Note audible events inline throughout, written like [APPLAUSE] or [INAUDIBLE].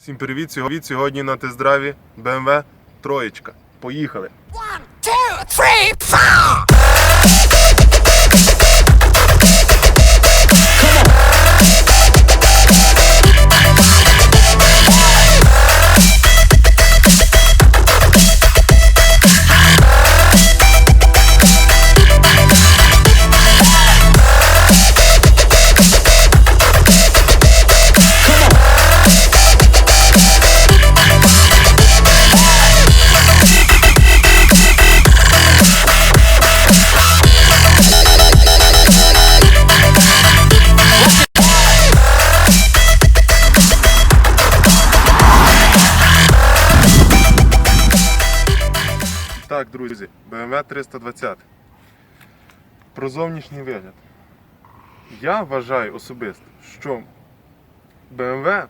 Всім привіт! Сьогодні, сьогодні на тест-драйві BMW троєчка. Поїхали! two, three, four. Так, друзі, BMW 320. Про зовнішній вигляд. Я вважаю особисто, що BMW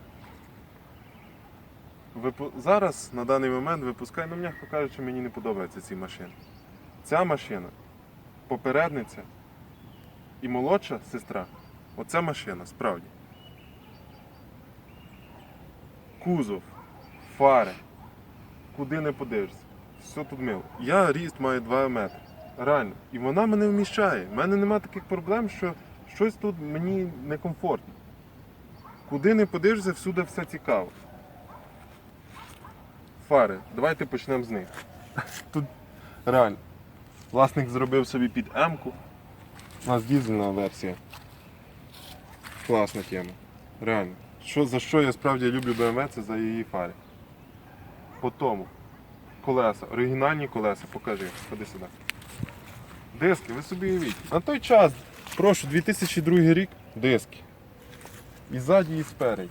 зараз на даний момент випускає, ну м'яко кажучи, мені не подобаються ці машини. Ця машина, попередниця і молодша сестра. Оця машина, справді. Кузов, фари, куди не подивишся. Все тут мило. Я ріст маю 2 метри. Реально. І вона мене вміщає. У мене немає таких проблем, що щось тут мені некомфортно. Куди не подивишся, всюди все цікаво. Фари. Давайте почнемо з них. [LAUGHS] Тут реально. Власник зробив собі під М-ку. У нас дізельна версія. Класна тема. Реально. Що, за що я справді люблю BMW, це за її фари. По тому. Колеса, оригінальні колеса, покажи, ходи сюди. Диски, ви собі уявіть. На той час, прошу, 2002 рік, диски. І ззаді, і спереді.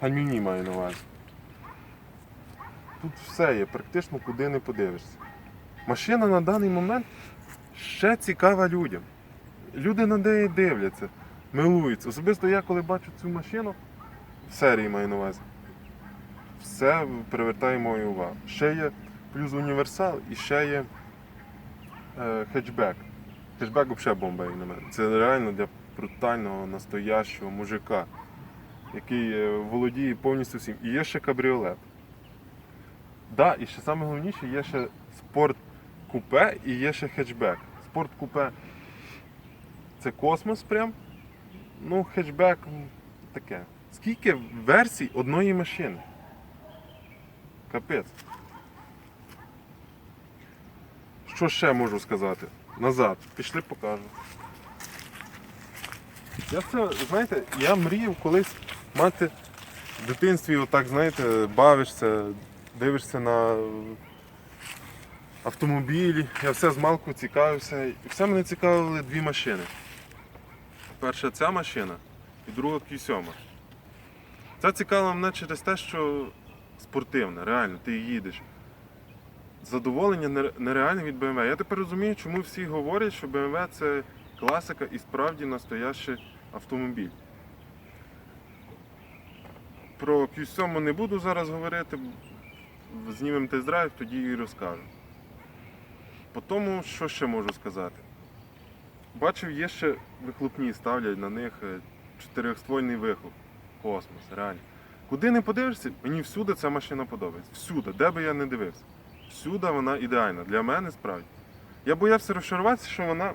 Гальмівні маю на увазі. Тут все є, практично куди не подивишся. Машина на даний момент ще цікава людям. Люди на неї дивляться, милуються. Особисто я, коли бачу цю машину, в серії маю на увазі все привертає мою увагу. Ще є плюс універсал і ще є е, хетчбек. Хетчбек взагалі бомба як на мене. Це реально для брутального, настоящого мужика, який е, володіє повністю всім. І є ще кабріолет. Да, і ще саме головніше є ще спорт купе і є ще хетчбек. Спорт купе це космос прям. Ну, хетчбек таке. Скільки версій одної машини? Капець. Що ще можу сказати? Назад. Пішли покажу. Я це, знаєте, я мріяв колись мати в дитинстві отак, знаєте, бавишся, дивишся на автомобілі. Я все з малку цікавився. І все мене цікавили дві машини. Перша ця машина і друга Q7. Ця цікавила мене через те, що спортивна, реально, ти їдеш. Задоволення нереальне від BMW. Я тепер розумію, чому всі говорять, що BMW це класика і справді настоящий автомобіль. Про Q7 не буду зараз говорити, знімемо тест-драйв, тоді і розкажу. По тому, що ще можу сказати? Бачив, є ще вихлопні, ставлять на них е, чотирьохствольний вихлоп. Космос, реально. Куди не подивишся, мені всюди ця машина подобається. Всюди, де би я не дивився. Всюди вона ідеальна. Для мене справді. Я боявся розчаруватися, що вона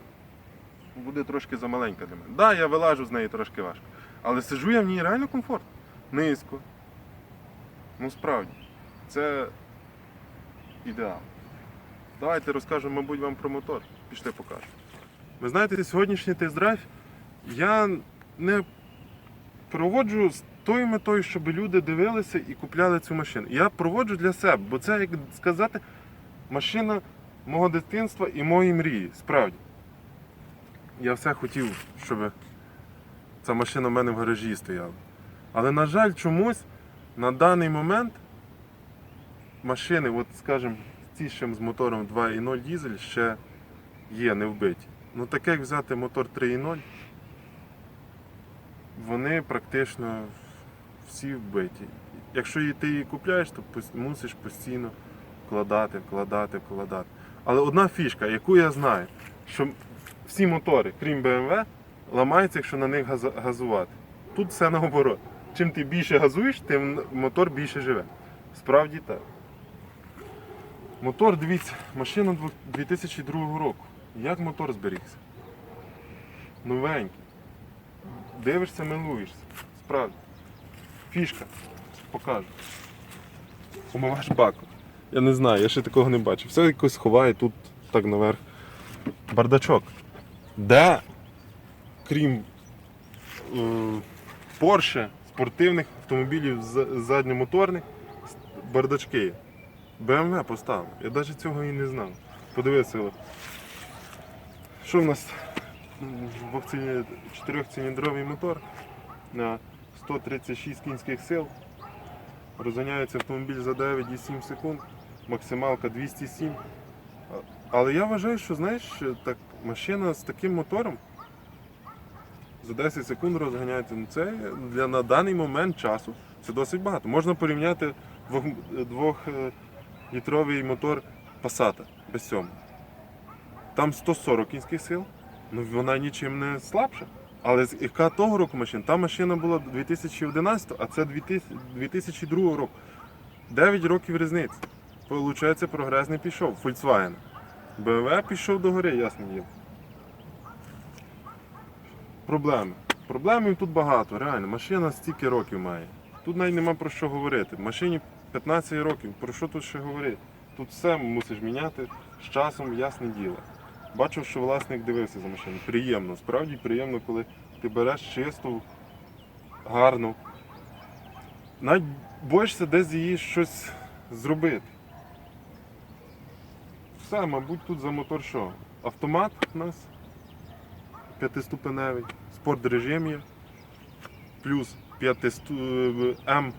буде трошки замаленька для мене. Так, да, я вилажу з неї трошки важко. Але сиджу я в ній реально комфортно. Низько. Ну справді. Це ідеал. Давайте розкажемо, мабуть, вам про мотор. Пішли покажу. Ви знаєте, сьогоднішній тест-драйв я не проводжу тою метою, щоб люди дивилися і купляли цю машину. Я проводжу для себе, бо це, як сказати, машина мого дитинства і моєї мрії. Справді. Я все хотів, щоб ця машина в мене в гаражі стояла. Але, на жаль, чомусь на даний момент машини, от, скажімо, ці ще з мотором 2.0 дізель ще є не вбиті. Ну таке як взяти мотор 3.0, вони практично всі вбиті. Якщо ти її купляєш, то мусиш постійно вкладати, вкладати, вкладати. Але одна фішка, яку я знаю, що всі мотори, крім BMW, ламаються, якщо на них газувати. Тут все наоборот. чим ти більше газуєш, тим мотор більше живе. Справді так. Мотор, дивіться, машина 2002 року. Як мотор зберігся? Новенький. Дивишся, милуєшся. Справді. Фішка. Покажу. Умивач баку. Я не знаю, я ще такого не бачив. Все якось ховає тут так наверх. Бардачок. Де, крім е, спортивних автомобілів задньомоторних, бардачки. BMW поставив. Я навіть цього і не знав. Подивися. Що в нас? М, двохцилі- Чотирьохциліндровий мотор 136 кінських сил. Розганяється автомобіль за 9,7 секунд, максималка 207. Але я вважаю, що знаєш, так, машина з таким мотором за 10 секунд розганяється. Ну, Це для на даний момент часу це досить багато. Можна порівняти двох, двохлітровий мотор Passat без цього. Там 140 кінських сил, ну вона нічим не слабша. Але з яка того року машина? Та машина була 2011, а це 2002 року. 9 років різниці. Получається, прогрес не пішов. Volkswagen. BMW пішов до гори, ясно діло. Проблеми. Проблемів тут багато, реально. Машина стільки років має. Тут навіть нема про що говорити. Машині 15 років, про що тут ще говорити? Тут все мусиш міняти з часом, ясне діло. Бачив, що власник дивився за машиною. Приємно, справді приємно, коли ти береш чисту, гарну. Навіть боїшся десь її щось зробити. Все, мабуть, тут за мотор що? Автомат у нас п'ятиступеневий, спорт режим є, плюс 5 М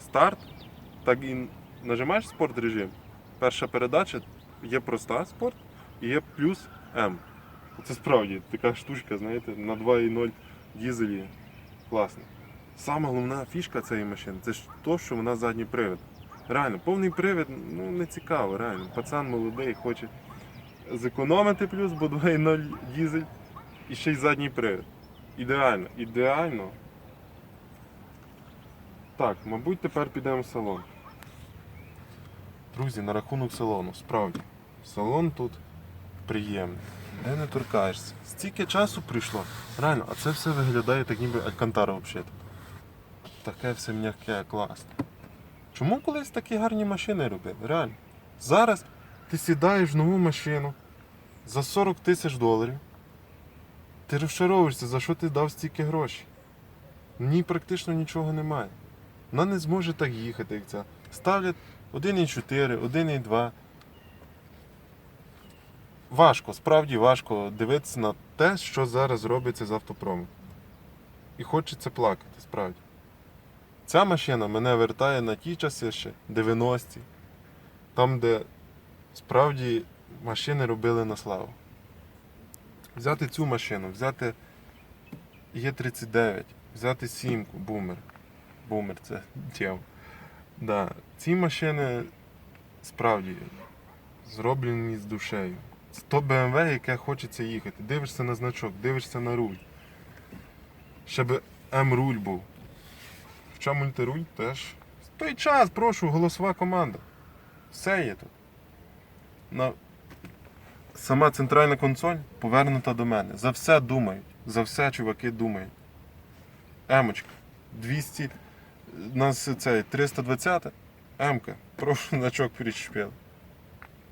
старт. Так і нажимаєш спорт режим. Перша передача є проста спорт і є плюс М. Це справді така штучка, знаєте, на 2,0 дізелі. Класно. Сама головна фішка цієї машини це ж то, що вона задній привід. Реально, повний привід, ну не цікаво, реально. Пацан молодий, хоче зекономити плюс, бо 2,0 дізель і ще й задній привід. Ідеально, ідеально. Так, мабуть, тепер підемо в салон. Друзі, на рахунок салону, справді. Салон тут приємний. Де не торкаєшся. Стільки часу прийшло. Реально, а це все виглядає так ніби алькантара взагалі. Таке все м'яке, класне. Чому колись такі гарні машини робили? Реально. Зараз ти сідаєш в нову машину за 40 тисяч доларів. Ти розчаровуєшся, за що ти дав стільки грошей. В ній практично нічого немає. Вона не зможе так їхати, як ця. Ставлять 1,4, 1,2. Важко, справді важко дивитися на те, що зараз робиться з автопромом. І хочеться плакати, справді. Ця машина мене вертає на ті часи ще 90-ті, там, де справді машини робили на славу. Взяти цю машину, взяти Є39, взяти сімку, бумер. Бумер це дєв. Да. Ці машини справді зроблені з душею. То BMW, яке хочеться їхати. Дивишся на значок, дивишся на руль. Щоб М-руль був. Хоча мультируль теж. В той час, прошу, голосова команда. Все є тут. На... Сама центральна консоль повернута до мене. За все думають. За все чуваки думають. Емочка. 200. У нас цей 320. Емка. Прошу значок перечепили.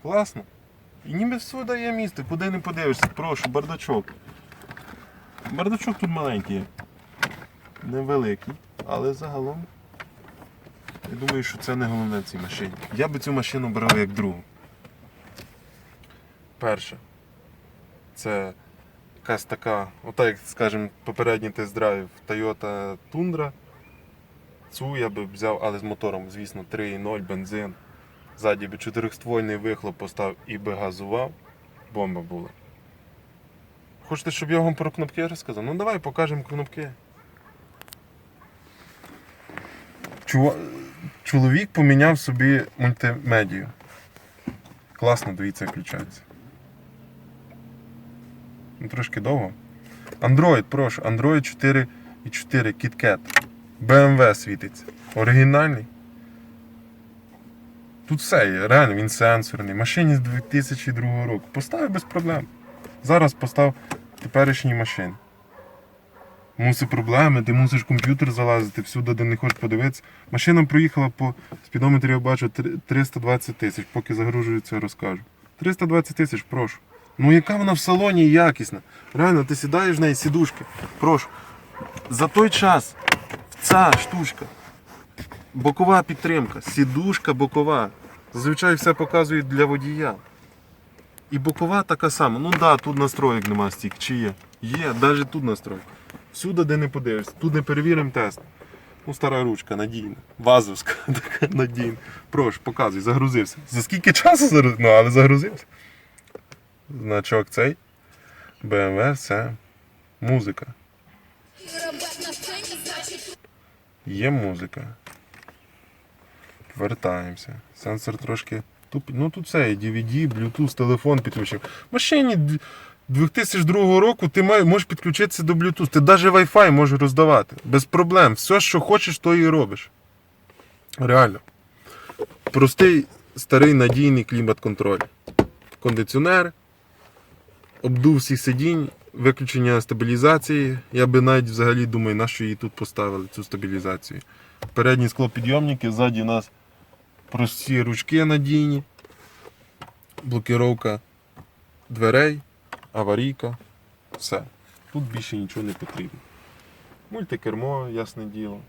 Класно. І ніби всюди є місце, куди не подивишся. Прошу, бардачок. Бардачок тут маленький. Невеликий, але загалом. Я думаю, що це не головне в цій машині. Я би цю машину брав як другу. Перше. Це якась така, ота, як скажімо, попередній тест-драйв Toyota Tundra. Цю я би взяв, але з мотором, звісно, 3.0 бензин. Ззаді би чотирьохствольний вихлоп поставив і би газував. Бомба була. Хочете, щоб я вам про кнопки розказав? Ну давай покажемо кнопки. Чоловік поміняв собі мультимедію. Класно, дивіться, включається. Ну, трошки довго. Android, прошу, Android 4.4 KitKat. BMW світиться. Оригінальний. Тут все реально, він сенсорний. Машині з 2002 року. Поставив без проблем. Зараз постав теперішні машини. Мусить проблеми, ти мусиш комп'ютер залазити всюди, де не хочеш подивитися. Машина проїхала по спідометрі, я бачу, 320 тисяч, поки загружується, розкажу. 320 тисяч, прошу. Ну яка вона в салоні якісна. Реально, ти сідаєш в неї сідушки. Прошу. За той час ця штучка. Бокова підтримка, сідушка бокова. Зазвичай все показують для водія. І бокова така сама. Ну так, да, тут настроєк нема стільки, чи є? Є, навіть тут настройки. Всюди, де не подивишся, тут не перевіримо тест. Ну, стара ручка, надійна. Вазовська, [LAUGHS] така надійна. Прошу, показуй, загрузився. За скільки часу загрузився? Ну, але загрузився. Значок цей. BMW це музика. Є музика. Вертаємося. Сенсор трошки тупий. Ну тут все, DVD, Bluetooth, телефон підключив. Машині 2002 року ти можеш підключитися до Bluetooth. Ти навіть Wi-Fi можеш роздавати. Без проблем. Все, що хочеш, то і робиш. Реально. Простий, старий надійний клімат-контроль. Кондиціонер, обдув всіх сидінь, виключення стабілізації. Я би навіть взагалі думаю, на що її тут поставили, цю стабілізацію. Передні склопідйомники, ззаді у нас прості ручки надійні, блокіровка дверей, аварійка. Все. Тут більше нічого не потрібно. Мультикермо, ясне діло.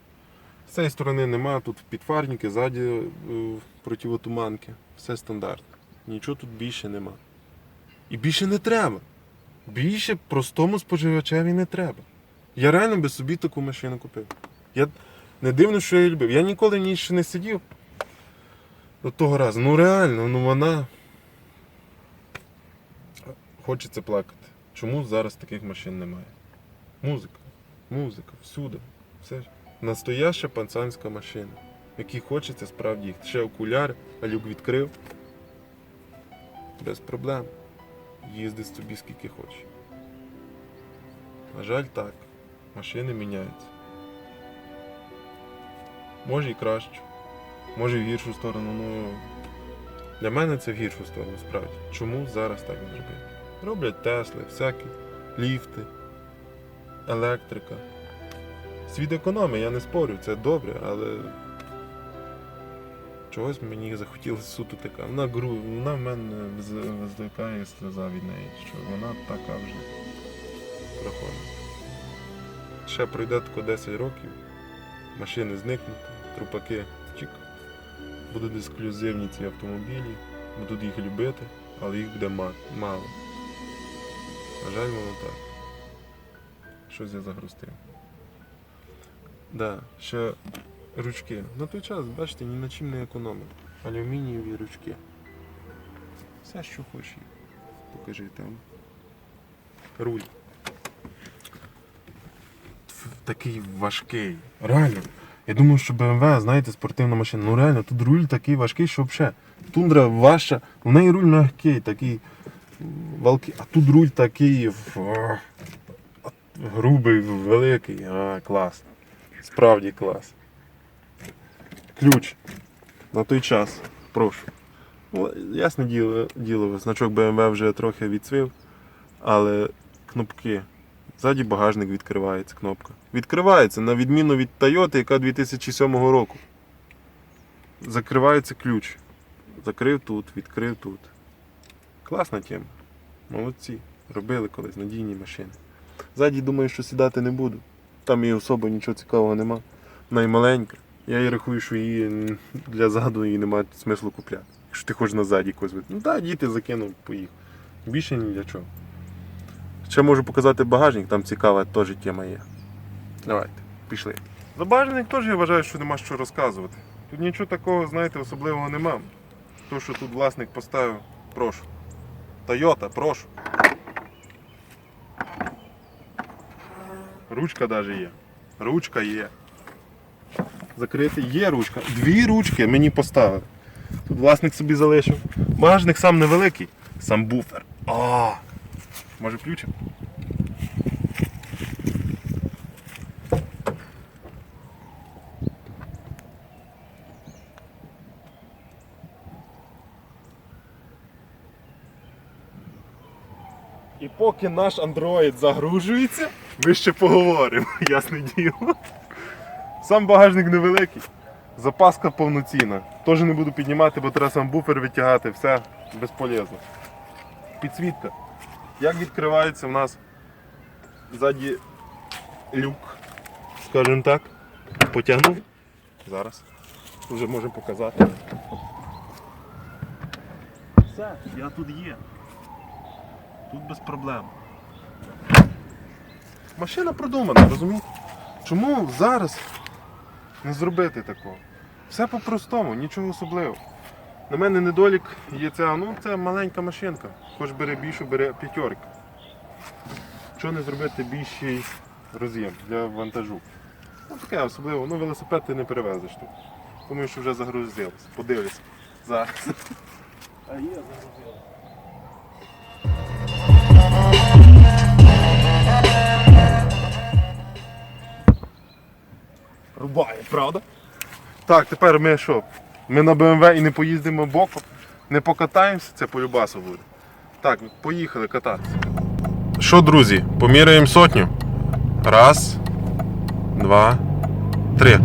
З цієї сторони нема, тут підфарники, ззаді е, противотуманки. Все стандартно. Нічого тут більше нема. І більше не треба. Більше простому споживачеві не треба. Я реально би собі таку машину купив. Я не дивно, що я любив. Я ніколи в ще не сидів. До того разу. Ну реально, ну вона. Хочеться плакати. Чому зараз таких машин немає? Музика. Музика, всюди. Все ж. Настояща пацанська машина. якій хочеться справді їх. Ще окуляр, а люк відкрив. Без проблем. Їзди собі скільки хочеш. На жаль, так. Машини міняються. Може і краще, може в гіршу сторону. Ну для мене це в гіршу сторону, справді. Чому зараз так не зробити? Роблять Тесли, всякі ліфти, електрика. Світ економії, я не спорю, це добре, але чогось мені захотілося суто така. Вона гру, вона в мене викликає сльоза від неї, що вона така вже проходить. Ще пройде тако 10 років, машини зникнуть, трупаки. Будуть ексклюзивні ці автомобілі, будуть їх любити, але їх буде мало. На жаль, воно так. Щось я загрустив. Да, ще ручки. На той час, бачите, ні на чим не економив. Алюмінієві ручки. Все, що хочеш. Покажи там. Руль. Такий важкий. Реально. Я думав, що BMW, знаєте, спортивна машина. Ну реально, тут руль такий важкий, що взагалі. Тундра важча, у неї руль м'який, такий валкий, а тут руль такий грубий, великий. А, клас. Справді клас. Ключ. На той час. Прошу. Ясне діло, діло, значок BMW вже трохи відцвів, але кнопки. Ззаді багажник відкривається кнопка. Відкривається на відміну від Toyota, яка 2007 року. Закривається ключ. Закрив тут, відкрив тут. Класна тема. Молодці. Робили колись надійні машини. Ззаді думаю, що сідати не буду. Там і особо нічого цікавого нема. Вона і маленька. Я її рахую, що її для заду її немає смислу купляти. Якщо ти хочеш назад якось. Ну так, діти закинув, поїхав. Більше ні для чого. Ще можу показати багажник, там цікава теж тема є. Давайте, пішли. За багажник теж я вважаю, що нема що розказувати. Тут нічого такого, знаєте, особливого нема. То, що тут власник поставив, прошу. Тойота, прошу. Ручка навіть є. Ручка є. Закрити є ручка. Дві ручки мені поставили. Тут власник собі залишив. Багажник сам невеликий, сам буфер. А, Може включимо? І поки наш андроїд загружується, ми ще поговоримо, [LAUGHS] ясне діло. Сам багажник невеликий, запаска повноцінна. Теж не буду піднімати, бо треба сам буфер витягати, все безполезно. Підсвітка. Як відкривається в нас ззаді люк, скажімо так. Потягнув. Зараз. Вже можемо показати. Все, я тут є. Тут без проблем. Машина продумана, розумієте? Чому зараз не зробити такого? Все по-простому, нічого особливого. На мене недолік є ця, ну це маленька машинка. Хоч бере більшу, бере п'ятерка. Чого не зробити більший роз'єм для вантажу? Ну таке особливо, ну велосипед ти не перевезеш тут. Думаю, що вже загрузилось. Подивлюся. Зараз. А є, загрузилось. Рубає, правда? Так, тепер ми що? Ми на БМВ і не поїздимо боком, не покатаємося, це по любасу буде. Так, поїхали кататися. Що, друзі, поміряємо сотню. Раз, два, три.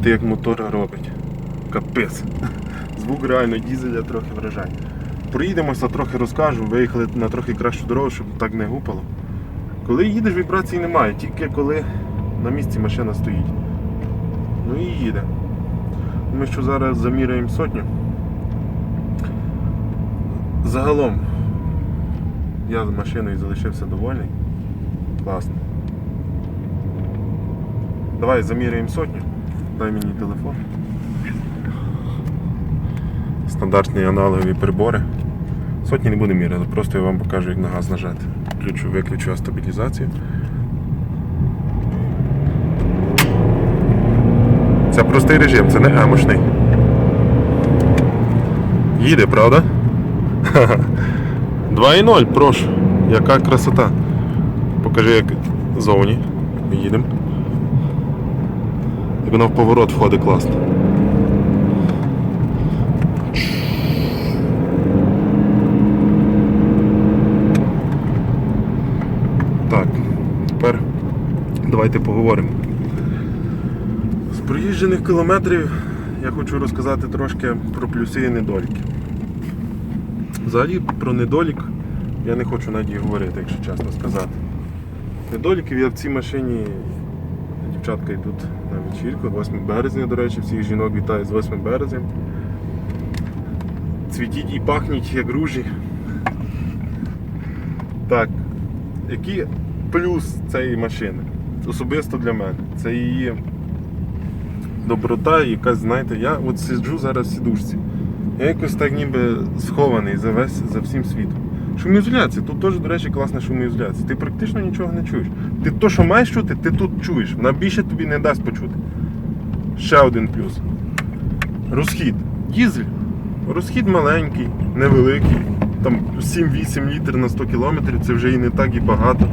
Послухайте, як мотор робить. Капець. Звук реально дізеля трохи вражає. Проїдемося, трохи розкажу. Виїхали на трохи кращу дорогу, щоб так не гупало. Коли їдеш, вібрації немає, тільки коли на місці машина стоїть. Ну і їде. Ми що зараз заміряємо сотню. Загалом я з машиною залишився довольний. Класно. Давай заміряємо сотню. Дай мені телефон. Стандартні аналогові прибори. Сотні не буде міряти, просто я вам покажу, як на газ нажати. Включу, виключу стабілізацію. Це простий режим, це не емошний. Їде, правда? [LAUGHS] 2.0, прошу. Яка красота. Покажи, як зовні. Їдемо. Як воно в поворот входить класно. Так, тепер давайте поговоримо. З проїжджених кілометрів я хочу розказати трошки про плюси і недоліки. Взагалі про недолік я не хочу навіть говорити, якщо чесно сказати. Недоліків я в цій машині Дівчатка йдуть вечірку, 8 березня, до речі, всіх жінок вітаю з 8 березня. Цвітіть і пахніть, як ружі. Так, який плюс цієї машини? Особисто для мене. Це її доброта, якась, знаєте, я от сиджу зараз в сідушці. Я якось так ніби схований за весь за всім світом. Шумоізоляція, тут теж, до речі, класна шумоізоляція. Ти практично нічого не чуєш. Ти то, що маєш чути, ти тут чуєш. Вона більше тобі не дасть почути. Ще один плюс. Розхід. Дізель. Розхід маленький, невеликий. Там 7-8 літрів на 100 кілометрів, це вже і не так і багато.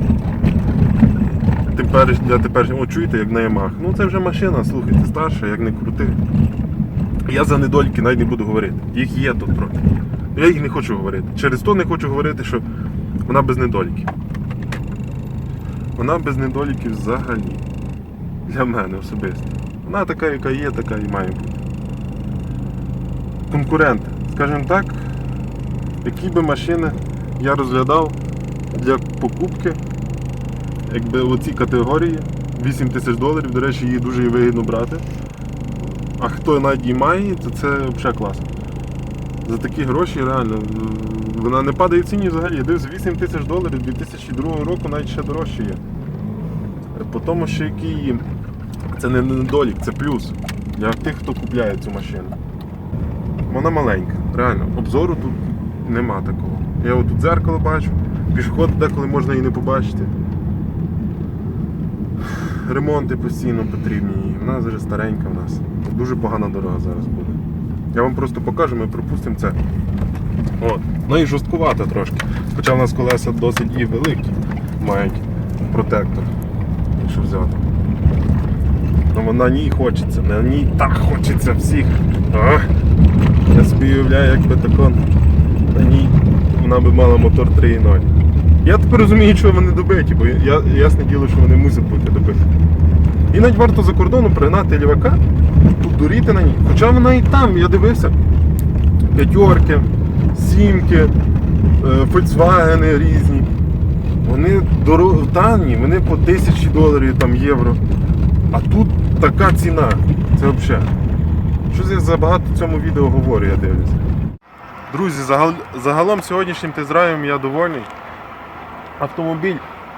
Тепер, для теперішнього, о, чуєте, як на Ямах. Ну це вже машина, слухайте, старша, як не крути. Я за недоліки навіть не буду говорити. Їх є тут трохи. Я їх не хочу говорити. Через то не хочу говорити, що вона без недоліків. Вона без недоліків взагалі. Для мене особисто. Вона така, яка є, така і має бути. Конкуренти. Скажімо так, які би машини я розглядав для покупки, якби оці категорії 8 тисяч доларів, до речі, її дуже вигідно брати. А хто навіть її має, то це взагалі класно. За такі гроші реально вона не падає в ціні взагалі. Дивись, 8 тисяч доларів 2002 року навіть ще дорожче є. По тому, що який це не недолік, це плюс для тих, хто купляє цю машину. Вона маленька, реально, обзору тут нема такого. Я тут дзеркало бачу, пішоход деколи можна і не побачити. ремонти постійно потрібні. Вона вже старенька в нас. Дуже погана дорога зараз буде. Я вам просто покажу, ми пропустимо це. От. Ну і жорсткувата трошки. Хоча в нас колеса досить і великі, мають протектор. Якщо взяти. Ну вона ній хочеться, на ній так хочеться всіх. А? Я собі уявляю, якби тако на ній вона би мала мотор 3.0. Я тепер розумію, чого вони добиті, бо я, ясне діло, що вони мусять бути добиті. І навіть варто за кордону пригнати лівака, подуріти на ній. Хоча вона і там, я дивився, п'ятерки, сімки, е, фольксвагени різні. Вони танні, вони по тисячі доларів там євро. А тут така ціна. Це взагалі. Щось я забагато в цьому відео говорю, я дивлюся. Друзі, загал- загалом сьогоднішнім тест-драйвом я довольний. Автомобіль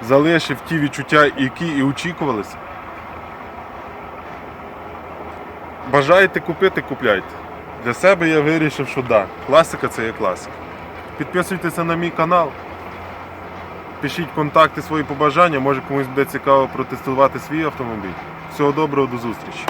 залишив ті відчуття, які і очікувалися. Бажаєте купити, купляйте. Для себе я вирішив, що да, класика це є класика. Підписуйтеся на мій канал. Пишіть контакти, свої побажання, може комусь буде цікаво протестувати свій автомобіль. Всього доброго, до зустрічі!